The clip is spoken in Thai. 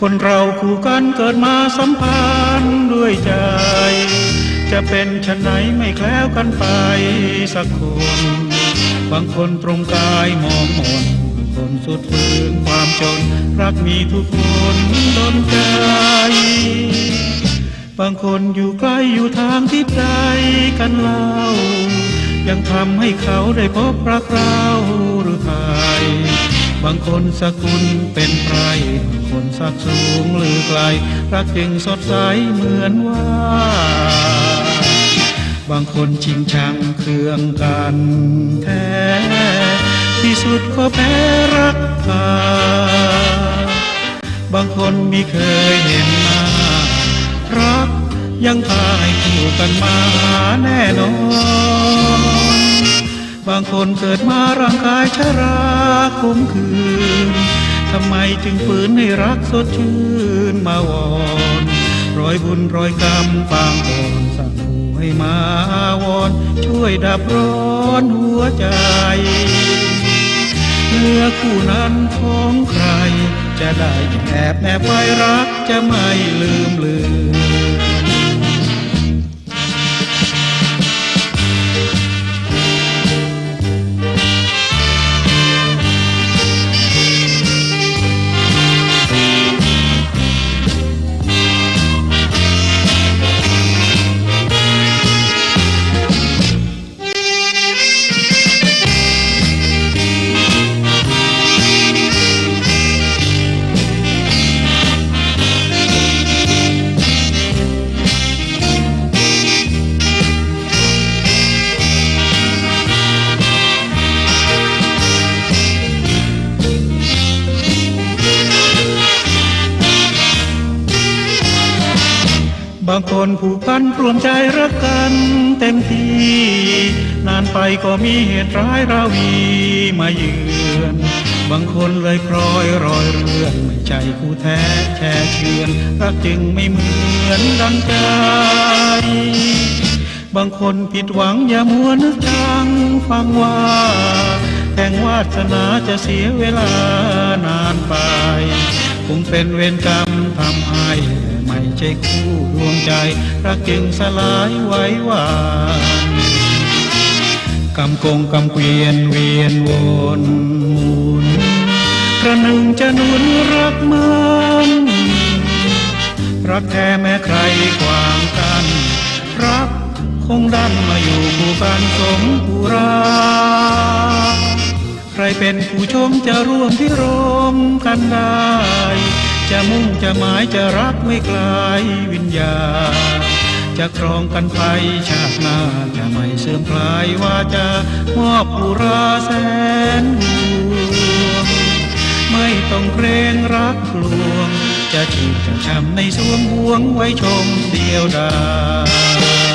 คนเราคู่กันเกิดมาสัมพันธ์ด้วยใจ จะเป็นชนไหนไม่แคล้วกันไปสักคน บางคนตรงกายมองมนคนสุดฝืนความจน รักมีทุกคนดนใจ บางคนอยู่ใกล้อยู่ทางทิศใดกันเล่า ยังทำให้เขาได้พบรักเรา บางคนสกุลเป็นไพรบางคนสักสูงหรือไกล รักจึงสดใสเหมือนว่า บางคนชิงชังเครื่องกันแท้ ที่สุดก็แพ้รักพาบางคนม่เคยเห็นหน้ารักยังพาให้คู่กันมาแน่นอน บางคนเกิดมาร่างกายชราคมคืนทำไมจึงฝืนให้รักสดชื่นมาวอนรอยบุญรอยกรรมปางก่อนสั่งผู้ให้มาวอน ช่วยดับร้อนหัวใจเมื่อคู่นั้นของใคร จะได้แอบแนบไว้รักจะไม่ลืมเลือนางคนผูกพันรวมใจรักกันเต็มที่ นานไปก็มีเหตุร้ายราวีมาเยือนบางคนเลยพลอยรอยเรือนไม่ใจคู่แท้แช่เชือนรักจึงไม่เหมือนดังใจ บางคนผิดหวังอย่ามัวนึกจังฟังว่าแห่งวาสนาจะเสียเวลานานไป คงเป็นเวรกรรมทำให้ไม่ใช่คู่ดวงใจรักจึงสลายไว้วานกำกงกำเกวียนเวียนวนหมุนกระหนึ่งจะหนุนรักมันรักแท้แม้ใครขวางกัน รักคงดันมาอยู่คู่กันสมผู้รักใคร เป็นผู้ชมจะร่วมพิรมกันได้ จะมุ่งจะหมายจะรักไม่ไกลวิญญาณจะครองกันไปชาติหน้าจะไม่เสื่อมคลายว่าจะมอบผู้ราแสนห่วงไม่ต้องเกรงรักลวง จะชื่นจะช้ำในสวงห่วงไว้ชมเดียวดาย